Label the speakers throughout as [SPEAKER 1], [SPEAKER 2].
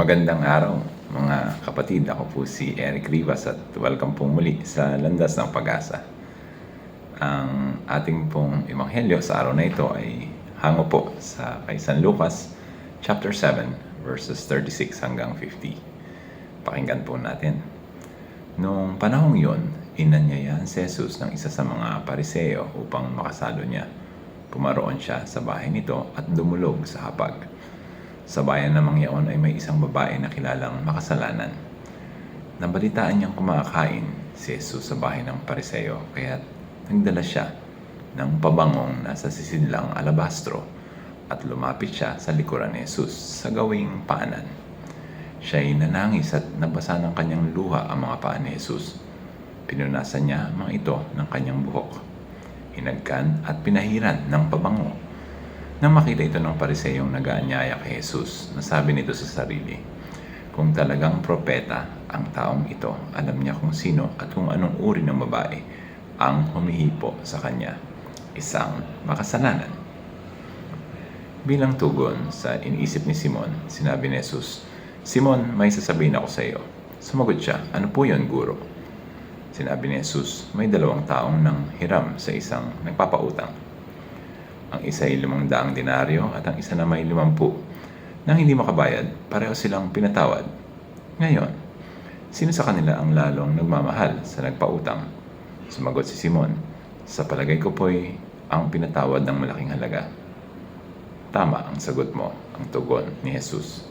[SPEAKER 1] Magandang araw mga kapatid. Ako po si Eric Rivas at welcome po muli sa Landas ng Pag-asa. Ang ating pong ebanghelyo sa araw na ito ay hango po sa kay San Lucas chapter 7 verses 36 hanggang 50. Pakinggan po natin. Noong panahong yon, inanyayahan si Jesus ng isa sa mga pariseo upang makasalo niya. Pumaroon siya sa bahay nito at dumulog sa hapag. Sa bayan namang yaon ay may isang babae na kilalang makasalanan. Nabalitaan niyang kumakain si Jesus sa bahay ng pariseo kaya nagdala siya ng pabangong nasa sisidlang alabastro at lumapit siya sa likuran ni Jesus sa gawing paanan. Siya ay nanangis at nabasa ng kanyang luha ang mga paa ni Jesus. Pinunasan niya ang mga ito ng kanyang buhok. Hinagkan at pinahiran ng pabango. Nang makita ito ng pariseyong nag-aanyaya kay Jesus, nasabi nito sa sarili, Kung talagang propeta ang taong ito, alam niya kung sino at kung anong uri ng babae ang humihipo sa kanya. Isang makasalanan. Bilang tugon sa iniisip ni Simon, sinabi ni Jesus, Simon, may sasabihin ako sa iyo. Sumagot siya, ano po yun, guro? Sinabi ni Jesus, may dalawang taong nang hiram sa isang nagpapautang. Ang isa ay limang daang dinaryo at ang isa na may limampu. Nang hindi makabayad, pareho silang pinatawad. Ngayon, sino sa kanila ang lalong nagmamahal sa nagpautang? Sumagot si Simon, sa palagay ko po'y ang pinatawad ng malaking halaga. Tama ang sagot mo, ang tugon ni Jesus.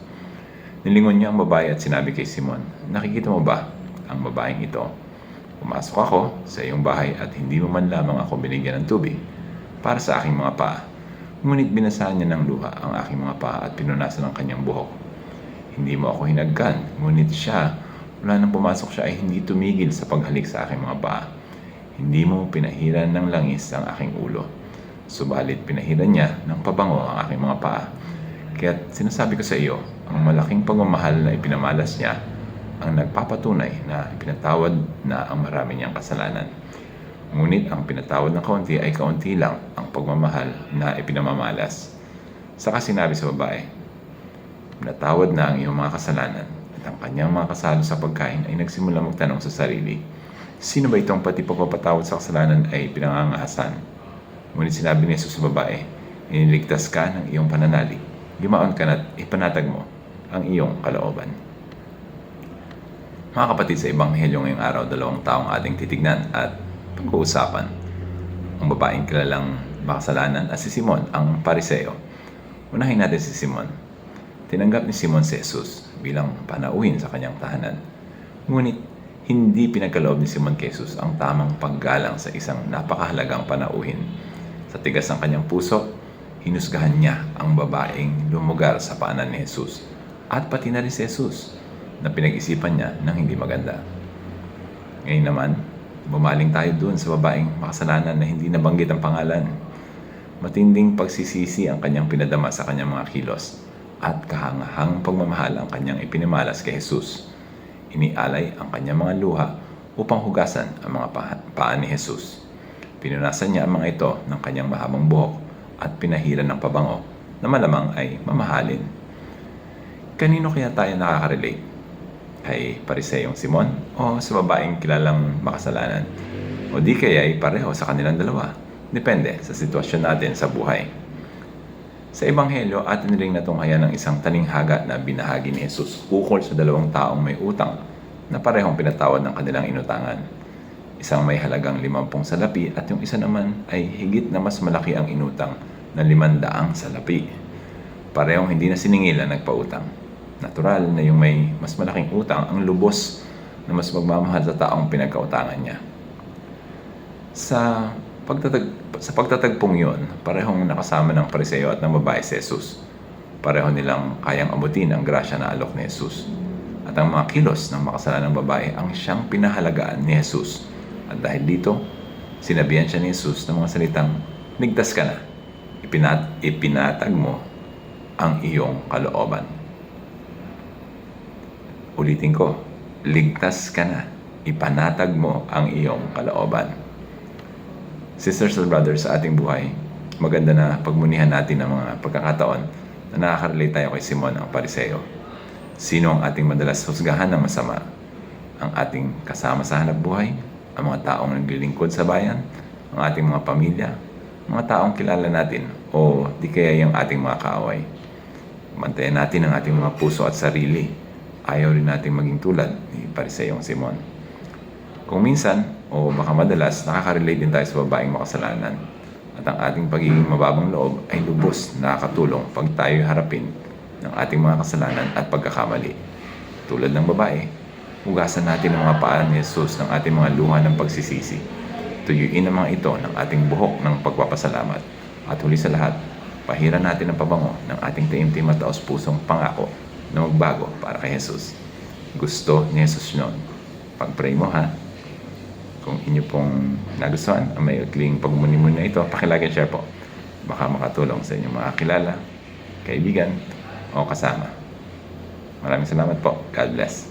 [SPEAKER 1] Nilingon niya ang babae at sinabi kay Simon, Nakikita mo ba ang babaeng ito? Pumasok ako sa iyong bahay at hindi mo man lamang ako binigyan ng tubig para sa aking mga paa. Ngunit binasahan niya ng luha ang aking mga paa at pinunasan ng kanyang buhok. Hindi mo ako hinagkan, ngunit siya, wala nang pumasok siya ay hindi tumigil sa paghalik sa aking mga paa. Hindi mo pinahiran ng langis ang aking ulo. Subalit pinahiran niya ng pabango ang aking mga paa. Kaya sinasabi ko sa iyo, ang malaking pagmamahal na ipinamalas niya ang nagpapatunay na pinatawad na ang marami niyang kasalanan. Ngunit ang pinatawad ng kaunti ay kaunti lang ang pagmamahal na ipinamamalas. Saka sinabi sa babae, Pinatawad na ang iyong mga kasalanan at ang kanyang mga kasalo sa pagkain ay nagsimula magtanong sa sarili, Sino ba itong pati pagpapatawad sa kasalanan ay pinangangahasan? Ngunit sinabi ni Jesus sa babae, Iniligtas ka ng iyong pananalig. Gumaon ka na't ipanatag mo ang iyong kalooban. Mga kapatid sa Ebanghelyo ngayong araw, dalawang taong ating titignan at pag-uusapan. Ang babaeng kilalang makasalanan at si Simon, ang pariseo. Unahin natin si Simon. Tinanggap ni Simon si Jesus bilang panauhin sa kanyang tahanan. Ngunit hindi pinagkaloob ni Simon kay Jesus ang tamang paggalang sa isang napakahalagang panauhin. Sa tigas ng kanyang puso, hinusgahan niya ang babaeng lumugar sa paanan ni Jesus at pati na rin si Jesus na pinag-isipan niya ng hindi maganda. Ngayon naman, bumaling tayo doon sa babaeng makasalanan na hindi nabanggit ang pangalan. Matinding pagsisisi ang kanyang pinadama sa kanyang mga kilos at kahangahang pagmamahal ang kanyang ipinimalas kay Jesus. Inialay ang kanyang mga luha upang hugasan ang mga pa- paa ni Jesus. Pinunasan niya ang mga ito ng kanyang mahabang buhok at pinahiran ng pabango na malamang ay mamahalin. Kanino kaya tayo nakaka-relate? Kay pariseyong Simon o sa babaeng kilalang makasalanan? O di kaya ay pareho sa kanilang dalawa? Depende sa sitwasyon natin sa buhay. Sa Ebanghelyo, atin ring natunghayan ng isang talinghaga na binahagi ni Jesus ukol sa dalawang taong may utang na parehong pinatawad ng kanilang inutangan. Isang may halagang limampung salapi at yung isa naman ay higit na mas malaki ang inutang na limandaang salapi. Parehong hindi na siningil ang nagpautang. Natural na yung may mas malaking utang ang lubos na mas magmamahal sa taong pinagkautangan niya. Sa pagtatag sa pagtatagpong yon, parehong nakasama ng pariseo at ng babae si Jesus. Pareho nilang kayang abutin ang grasya na alok ni Jesus. At ang mga kilos ng makasalanang babae ang siyang pinahalagaan ni Jesus. At dahil dito, sinabihan siya ni Jesus ng mga salitang, Ligtas ka na, ipinat ipinatag mo ang iyong kalooban. Ulitin ko, ligtas ka na, ipanatag mo ang iyong kalooban. Sisters and brothers sa ating buhay, maganda na pagmunihan natin ang mga pagkakataon na nakaka-relate tayo kay Simon ang pariseo. Sino ang ating madalas husgahan ng masama? Ang ating kasama sa hanap buhay? Ang mga taong naglilingkod sa bayan? Ang ating mga pamilya? Mga taong kilala natin? O di kaya yung ating mga kaaway? Mantayan natin ang ating mga puso at sarili. Ayaw rin natin maging tulad ni Parisayong Simon. Kung minsan, o baka madalas, nakaka-relate din tayo sa babaeng makasalanan. At ang ating pagiging mababang loob ay lubos na nakakatulong pag tayo harapin ng ating mga kasalanan at pagkakamali. Tulad ng babae, hugasan natin ang mga paa ni Jesus ng ating mga luha ng pagsisisi. Tuyuin ang mga ito ng ating buhok ng pagpapasalamat. At huli sa lahat, pahiran natin ang pabango ng ating taimtim at taos pusong pangako na magbago para kay Jesus. Gusto ni Jesus noon. Pag-pray mo ha. Kung inyo pong nagustuhan ang may ikling pagmuni-muni na ito, pakilike and share po. Baka makatulong sa inyong mga kilala, kaibigan, o kasama. Maraming salamat po. God bless.